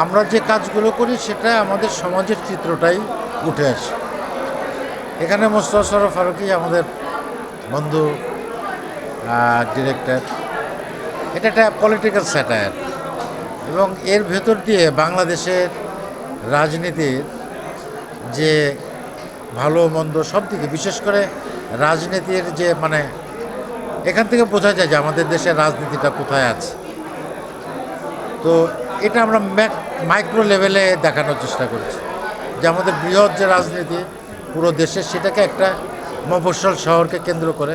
আমরা যে কাজগুলো করি, সেটা আমাদের সমাজের চিত্রটাই উঠে আসে। এখানে মোস্তফা সরফ ফারুকি আমাদের বন্ধু ডিরেক্টর এটা একটা পলিটিক্যাল স্যাটায়ার এবং এর ভেতর দিয়ে বাংলাদেশের রাজনীতির যে ভালো, মন্দ সব দিকে, বিশেষ করে রাজনীতির যে মানে এখান থেকে বোঝা যায় যে আমাদের দেশের রাজনীতিটা কোথায় আছে। তো এটা আমরা মাইক্রো লেভেলে দেখানোর চেষ্টা করেছি। যে আমাদের বৃহৎ যে রাজনীতি পুরো দেশের সেটাকে একটা মফস্বল শহরকে কেন্দ্র করে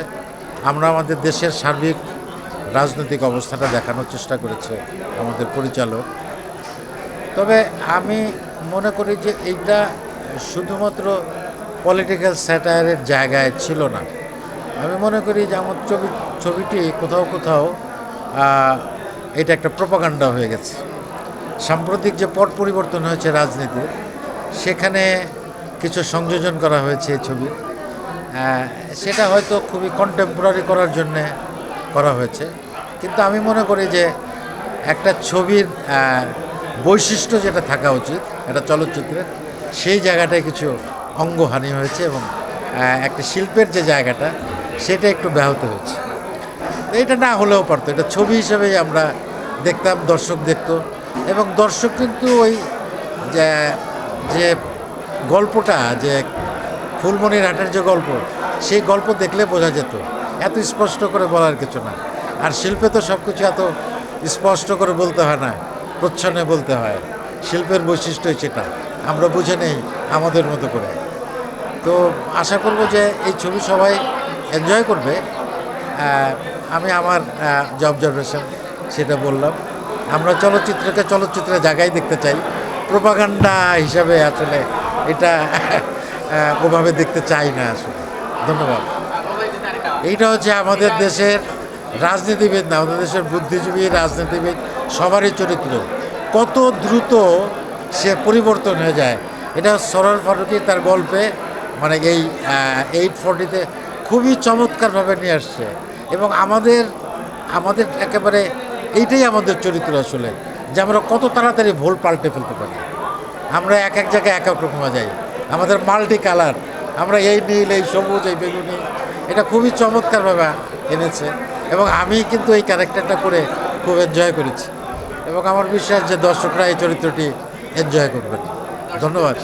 আমরা আমাদের দেশের সার্বিক রাজনৈতিক অবস্থাটা দেখানোর চেষ্টা করেছে আমাদের পরিচালক। তবে আমি মনে করি যে এইটা শুধুমাত্র পলিটিক্যাল স্যাটায়ারের জায়গায় ছিল না। আমি মনে করি যে আমার ছবি, ছবিটি কোথাও কোথাও এটা একটা প্রপাগান্ডা হয়ে গেছে। সাম্প্রতিক যে পট পরিবর্তন হয়েছে রাজনীতির সেখানে কিছু সংযোজন করা হয়েছে এই আহ, সেটা হয়তো খুবই কন্টেম্পোরারি করার জন্যে করা হয়েছে। কিন্তু আমি মনে করি যে একটা ছবির বৈশিষ্ট্য যেটা থাকা উচিত একটা চলচ্চিত্রের সেই জায়গাটায় কিছু অঙ্গহানি হয়েছে এবং একটা শিল্পের যে জায়গাটা সেটা একটু ব্যাহত হয়েছে। এটা না হলেও পারতো। এটা ছবি হিসেবেই আমরা দেখতাম দর্শক দেখতো। এবং দর্শক কিন্তু ওই যে যে গল্পটা, যে ফুলমণির হাটের যে গল্প, সেই গল্প দেখলে বোঝা যেত। এত স্পষ্ট করে বলার কিছু না। আর শিল্পে তো সব কিছু এত স্পষ্ট করে বলতে হয় না, প্রচ্ছন্নে বলতে হয়। শিল্পের বৈশিষ্ট্যই সেটা। আমরা বুঝে নেই আমাদের মতো করে। তো আশা করব যে এই ছবি সবাই এনজয় করবে। আমি আমার যে সেটা বললাম। আমরা চলচ্চিত্রকে চলচ্চিত্রের জায়গায় দেখতে চাই। প্রোপাগান্ডা হিসাবে আসলে এটা ওভাবে দেখতে চাই না আসলে। ধন্যবাদ। এইটা হচ্ছে আমাদের দেশের রাজনীতিবিদ না, আমাদের দেশের বুদ্ধিজীবী রাজনীতিবিদ, সবারই চরিত্র। কত দ্রুত সে পরিবর্তন হয়ে যায়। এটা সরল ফারুকি তার গল্পে মানে এই এইট ফর্টিতে খুবই চমৎকারভাবে নিয়ে আসছে। এবং আমাদের আমাদের একেবারে এইটাই আমাদের চরিত্র আসলে, যে আমরা কত তাড়াতাড়ি ভুল পাল্টে ফেলতে পারি। আমরা এক এক জায়গায় এক এক রকম যাই আমাদের মাল্টি কালার আমরা এই নীল, এই সবুজ, এই বেগুনি, এটা খুবই চমৎকারভাবে এনেছে। এবং আমি কিন্তু এই ক্যারেক্টারটা করে খুব এনজয় করেছি। এবং আমার বিশ্বাস যে দর্শকরা এই চরিত্রটি এনজয় করবেন। ধন্যবাদ।